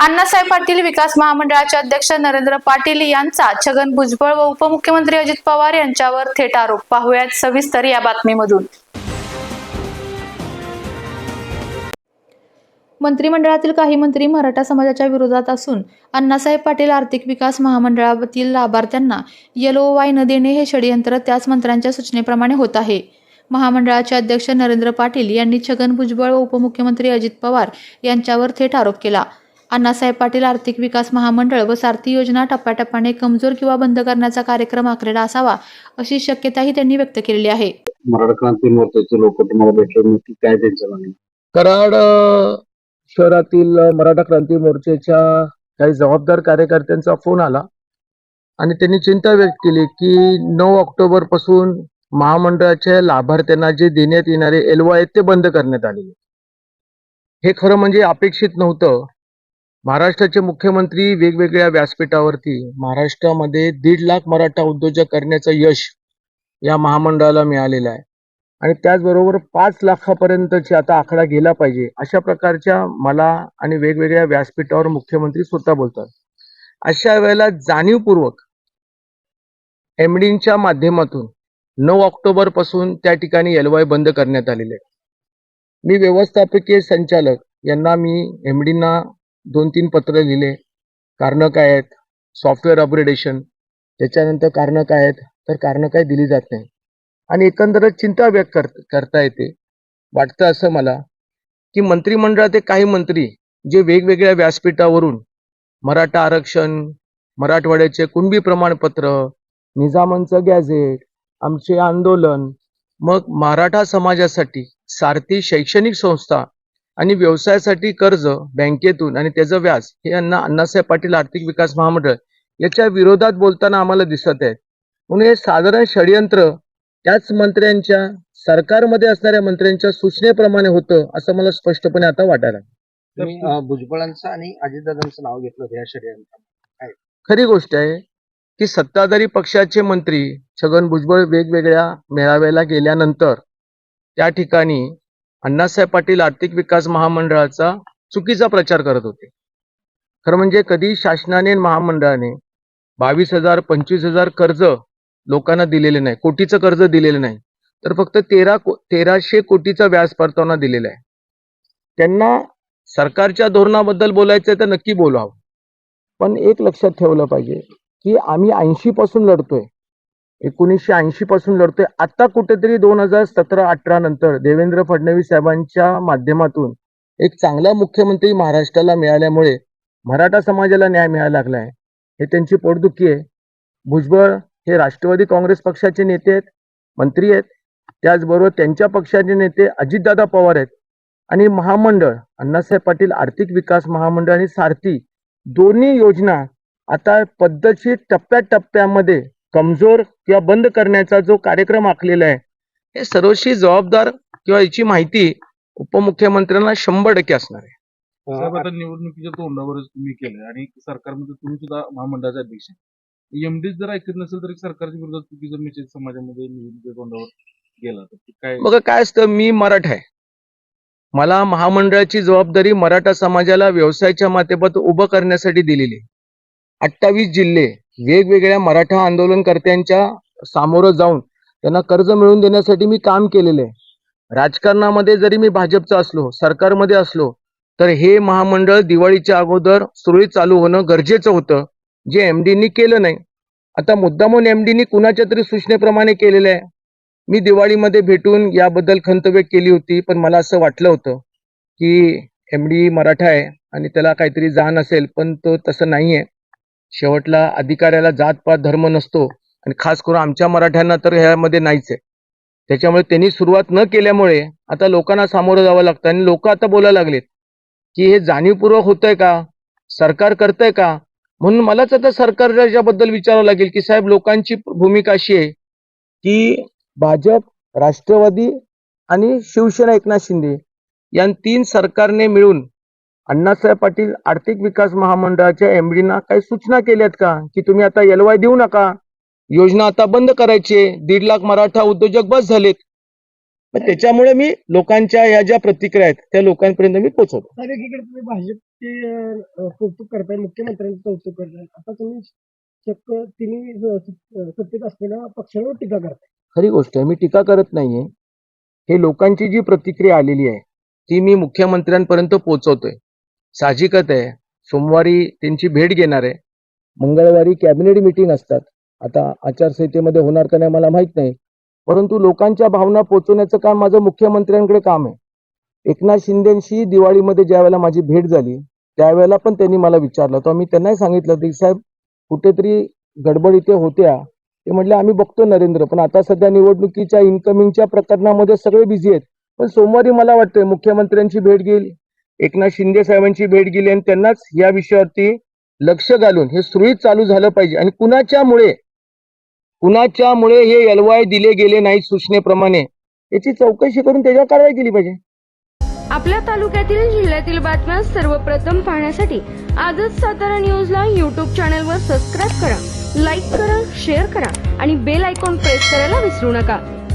अण्णासाहेब पाटील विकास महामंडळाचे अध्यक्ष नरेंद्र पाटील यांचा छगन भुजबळ व उपमुख्यमंत्री अजित पवार यांच्यावर थेट आरोप. पाहुयात सविस्तर या बातमीमधून. मंत्रिमंडळातील काही मंत्री मराठा समाजाच्या विरोधात असून अण्णासाहेब पाटील आर्थिक विकास महामंडळातील लाभार्थ्यांना वाय न देणे हे षडयंत्र त्याच मंत्र्यांच्या सूचनेप्रमाणे होत आहे. महामंडळाचे अध्यक्ष नरेंद्र पाटील यांनी छगन भुजबळ व उपमुख्यमंत्री अजित पवार यांच्यावर थेट आरोप केला. अण्णासाहेब पाटील आर्थिक विकास महामंडळ व सारथी योजना टप्प्याटप्प्याने कमजोर किंवा बंद करण्याचा कार्यक्रम आखलेला असावा अशी शक्यताही त्यांनी व्यक्त केलेली आहे. मराठा क्रांती मोर्चाचे लोक तुम्हाला भेटले नक्की काय त्यांचं मागणी कराड शहरातील मराठा क्रांती मोर्चाच्या काही जबाबदार कार्यकर्त्यांचा फोन आला आणि त्यांनी चिंता व्यक्त केली की नऊ ऑक्टोबरपासून महामंडळाच्या लाभार्थ्यांना जे देण्यात येणारे एलवा आहेत ते बंद करण्यात आलेले हे खरं म्हणजे अपेक्षित नव्हतं. महाराष्ट्राचे मुख्यमंत्री वेगवेगळ्या व्यासपीठावरती महाराष्ट्रामध्ये दीड लाख मराठा उद्योजक करण्याचं यश या महामंडळाला मिळालेलं आहे आणि त्याचबरोबर पाच लाखापर्यंतची आता आकडा गेला पाहिजे अशा प्रकारच्या मला आणि वेगवेगळ्या व्यासपीठावर मुख्यमंत्री स्वतः बोलतात अशा वेळेला जाणीवपूर्वक एमडींच्या माध्यमातून नऊ ऑक्टोबरपासून त्या ठिकाणी एलवाय बंद करण्यात आलेले आहे. मी व्यवस्थापकीय संचालक यांना मी एमडींना दोन तीन पत्र लिहिले. कारणं काय आहेत? सॉफ्टवेअर अपग्रेडेशन त्याच्यानंतर कारणं काय आहेत? तर कारणं काय दिली जात नाही. आणि एकंदरच चिंता व्यक्त कर करता येते. वाटतं असं मला की मंत्रिमंडळातील काही मंत्री जे वेगवेगळ्या व्यासपीठावरून मराठा आरक्षण मराठवाड्याचे कुणबी प्रमाणपत्र निजामांचं गॅझेट आमचे आंदोलन मग मराठा समाजासाठी सारथी शैक्षणिक संस्था आणि व्यवसायासाठी कर्ज बँकेतून आणि त्याचं व्याज हे यांना अण्णासाहेब पाटील आर्थिक विकास महामंडळ याच्या विरोधात बोलताना आम्हाला दिसत आहे म्हणून हे साधारण षडयंत्र त्याच मंत्र्यांच्या सरकारमध्ये असणाऱ्या मंत्र्यांच्या सूचनेप्रमाणे होतं असं मला स्पष्टपणे आता वाटायला भुजबळांचं आणि अजितदादांचं नाव घेतलं या षडयंत्रात खरी गोष्ट आहे की सत्ताधारी पक्षाचे मंत्री छगन भुजबळ वेगवेगळ्या मेळाव्याला गेल्यानंतर त्या ठिकाणी अण्णासाहेब पाटील आर्थिक विकास महामंडळाचा चुकीचा प्रचार करत होते. खरं म्हणजे कधी शासनाने महामंडळाने बावीस हजार पंचवीस हजार कर्ज लोकांना दिलेले नाही कोटीचं कर्ज दिलेलं नाही तर फक्त तेरा को तेराशे कोटीचा व्याज परतावा दिलेला आहे. त्यांना सरकारच्या धोरणाबद्दल बोलायचं तर नक्की बोलावं. पण एक लक्षात ठेवलं पाहिजे की आम्ही ऐंशी पासून लढतोय. एकोणीसशे ऐंशी पासून लढतोय. आता कुठेतरी दोन हजार सतरा अठरा नंतर देवेंद्र फडणवीस साहेबांच्या माध्यमातून एक चांगला मुख्यमंत्री महाराष्ट्राला मिळाल्यामुळे मराठा समाजाला न्याय मिळायला लागलाय. हे त्यांची पोटदुखी आहे. भुजबळ हे राष्ट्रवादी काँग्रेस पक्षाचे नेते आहेत मंत्री आहेत. त्याचबरोबर त्यांच्या पक्षाचे नेते अजितदादा पवार आहेत. आणि महामंडळ अण्णासाहेब पाटील आर्थिक विकास महामंडळ आणि सारथी दोन्ही योजना आता पद्धतशीर टप्प्याटप्प्यामध्ये कमजोर किंवा बंद करण्याचा जो कार्यक्रम आखलेला आहे हे सर्वशी जबाबदार किंवा याची माहिती उपमुख्यमंत्र्यांना शंभर टक्के असणार आहे. आता निवडणुकीच्या तोंडावरच तुम्ही केलंय आणि सरकारमध्ये तुम्ही सुद्धा महामंडळाचे अध्यक्ष एमडी जर ऐकत नसेल तर सरकारच्या विरोधात चुकीचा मेसेज समाजामध्ये निवडणुकीच्या तोंडावर गेला तर काय? बघा काय असतं मी मराठा आहे. मला महामंडळाची जबाबदारी मराठा समाजाला व्यवसायाच्या माध्यमातून उभं करण्यासाठी दिलेली आहे. अठ्ठावीस जिल्हे वेगवेगळ्या मराठा आंदोलनकर्त्यांच्या सामोरं जाऊन त्यांना कर्ज मिळवून देण्यासाठी मी काम केलेलं आहे. राजकारणामध्ये जरी मी भाजपचा असलो सरकारमध्ये असलो तर हे महामंडळ दिवाळीच्या अगोदर सुरळीत चालू होणं गरजेचं होतं. जे एमडीनी केलं नाही. आता मुद्दामून एमडीनी कुणाच्या तरी सूचनेप्रमाणे केलेलं आहे. मी दिवाळीमध्ये भेटून याबद्दल खंत व्यक्त केली होती पण मला असं वाटलं होतं की एम डी मराठा आहे आणि त्याला काहीतरी जाण असेल पण तो तसं नाही आहे शेवटला अधिकाऱ्याला जातपात धर्म नसतो आणि खास करून आमच्या मराठ्यांना तर ह्यामध्ये नाहीच आहे. त्याच्यामुळे त्यांनी सुरुवात न केल्यामुळे आता लोकांना सामोरं जावं लागतं आणि लोक आता बोलायला लागलेत की हे जाणीवपूर्वक होतंय का? सरकार करतंय का? म्हणून मलाच आता सरकारच्याबद्दल विचारावं लागेल की साहेब लोकांची भूमिका अशी आहे की भाजप राष्ट्रवादी आणि शिवसेना एकनाथ शिंदे या तीन सरकारने मिळून अण्णासाहेब पाटील आर्थिक विकास महामंडळाच्या एमडीना काही सूचना केल्यात का? की तुम्ही आता एलवाय देऊ नका? योजना आता बंद करायची दीड लाख मराठा उद्योजक बस झालेत. त्याच्यामुळे मी लोकांच्या या ज्या प्रतिक्रिया आहेत त्या लोकांपर्यंत मी पोहोचवतो. साहेब एकीकडे तुम्ही भाजपचे कौतुक करताय मुख्यमंत्र्यांचं कौतुक करताय. आता तुम्ही चक्क तिन्ही सत्तेत असलेल्या पक्षांवर टीका करताय. खरी गोष्ट आहे मी टीका करत नाहीये. हे लोकांची जी प्रतिक्रिया आलेली आहे ती मी मुख्यमंत्र्यांपर्यंत पोहोचवतोय. साहजिकच आहे. सोमवारी त्यांची भेट घेणार आहे. मंगळवारी कॅबिनेट मिटिंग असतात. आता आचारसंहितेमध्ये होणार का नाही मला माहीत नाही. परंतु लोकांच्या भावना पोहोचवण्याचं काम माझं मुख्यमंत्र्यांकडे काम आहे. एकनाथ शिंदेशी दिवाळीमध्ये ज्या वेळेला माझी भेट झाली त्यावेळेला पण त्यांनी मला विचारलं तर मी त्यांनाही सांगितलं की साहेब कुठेतरी गडबड इथे होत्या. ते म्हटले आम्ही बघतो नरेंद्र पण आता सध्या निवडणुकीच्या इन्कमिंगच्या प्रकरणामध्ये सगळे बिझी आहेत. पण सोमवारी मला वाटतंय मुख्यमंत्र्यांची भेट घेईल. एकनाथ शिंदे साहेबांची भेट गेली आणि त्यांनाच या विषयावरती लक्ष घालून हे सुरळीत चालू झालं पाहिजे. आणि कुणाच्यामुळे कुणाच्यामुळे हे एलवाय दिले गेले नाही सूचनेप्रमाणे याची चौकशी करून त्याच्यावर कारवाई केली पाहिजे. आपल्या तालुक्यातील जिल्ह्यातील बातम्या सर्वप्रथम पाहण्यासाठी आजच सातारा न्यूजला यूट्यूब चॅनलवर सबस्क्राईब करा लाईक करा शेअर करा आणि बेल आयकॉन प्रेस करायला विसरू नका.